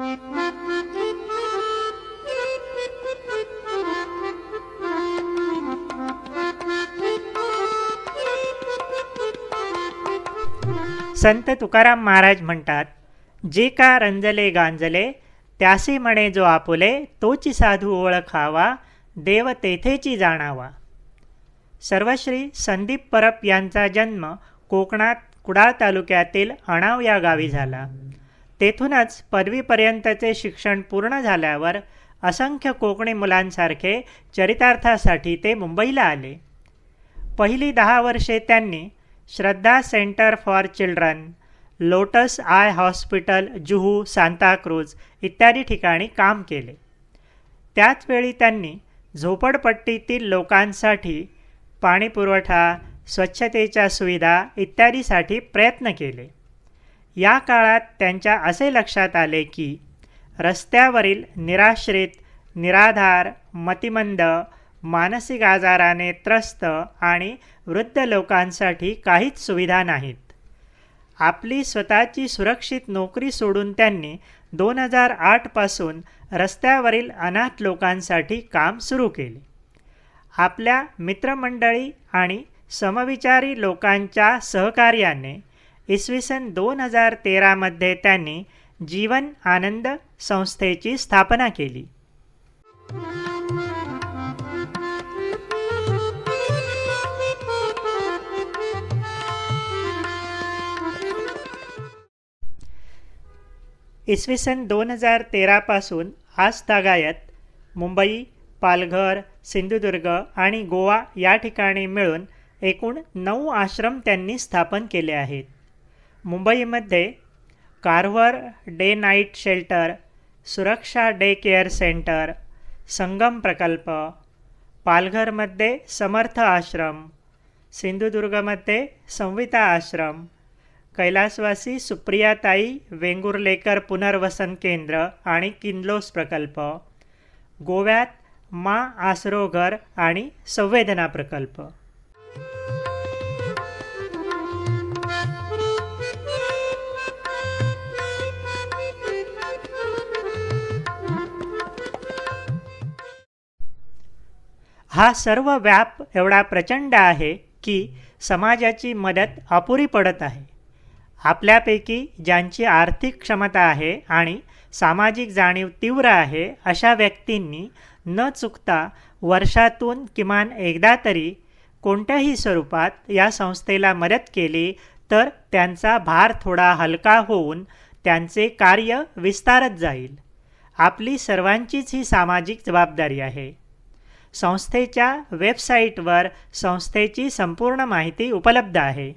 संत तुकाराम महाराज म्हणतात जे का रंजले गांजले त्यासी म्हणे जो आपुले तोची साधू ओळखावा देव तेथेची जाणावा. सर्वश्री संदीप परब यांचा जन्म कोकणात कुडाळ तालुक्यातील अणाव या गावी झाला. तेथूनच पदवीपर्यंतचे शिक्षण पूर्ण झाल्यावर असंख्य कोकणी मुलांसारखे चरितार्थासाठी ते मुंबईला आले. पहिली दहा वर्षे त्यांनी Shraddha centre for children lotus eye hospital Juhu Santacruz इत्यादी ठिकाणी काम केले. त्याचवेळी त्यांनी झोपडपट्टीतील लोकांसाठी पाणीपुरवठा स्वच्छतेच्या सुविधा इत्यादीसाठी प्रयत्न केले. या काळात त्यांच्या असे लक्षात आले की रस्त्यावरील निराश्रित निराधार मतिमंद मानसिक आजाराने त्रस्त आणि वृद्ध लोकांसाठी काहीच सुविधा नाहीत. आपली स्वतःची सुरक्षित नोकरी सोडून त्यांनी दोन हजार आठपासून रस्त्यावरील अनाथ लोकांसाठी काम सुरू केले. आपल्या मित्रमंडळी आणि समविचारी लोकांच्या सहकार्याने इसवी सन दोन हजार तेरामध्ये त्यांनी जीवन आनंद संस्थेची स्थापना केली. इसवी सन दोन हजार तेरापासून आज तागायत मुंबई पालघर सिंधुदुर्ग आणि गोवा या ठिकाणी मिळून एकूण नऊ आश्रम त्यांनी स्थापन केले आहेत. मुंबईमध्ये कारवर day night shelter Suraksha day care centre Sangam प्रकल्प पालघरमध्ये समर्थ आश्रम सिंधुदुर्गमध्ये संविता आश्रम कैलासवासी सुप्रियाताई वेंगुर्लेकर पुनर्वसन केंद्र आणि किनलोस प्रकल्प गोव्यात मा आसरो घर आणि संवेदना प्रकल्प. हा सर्व व्याप एवढा प्रचंड आहे की समाजाची मदत अपुरी पडत आहे. आपल्यापैकी ज्यांची आर्थिक क्षमता आहे आणि सामाजिक जाणीव तीव्र आहे अशा व्यक्तींनी न चुकता वर्षातून किमान एकदा तरी कोणत्याही स्वरूपात या संस्थेला मदत केली तर त्यांचा भार थोडा हलका होऊन त्यांचे कार्य विस्तारत जाईल. आपली सर्वांचीच ही सामाजिक जबाबदारी आहे. संस्थेच्या वेबसाईटवर संस्थेची संपूर्ण माहिती उपलब्ध आहे.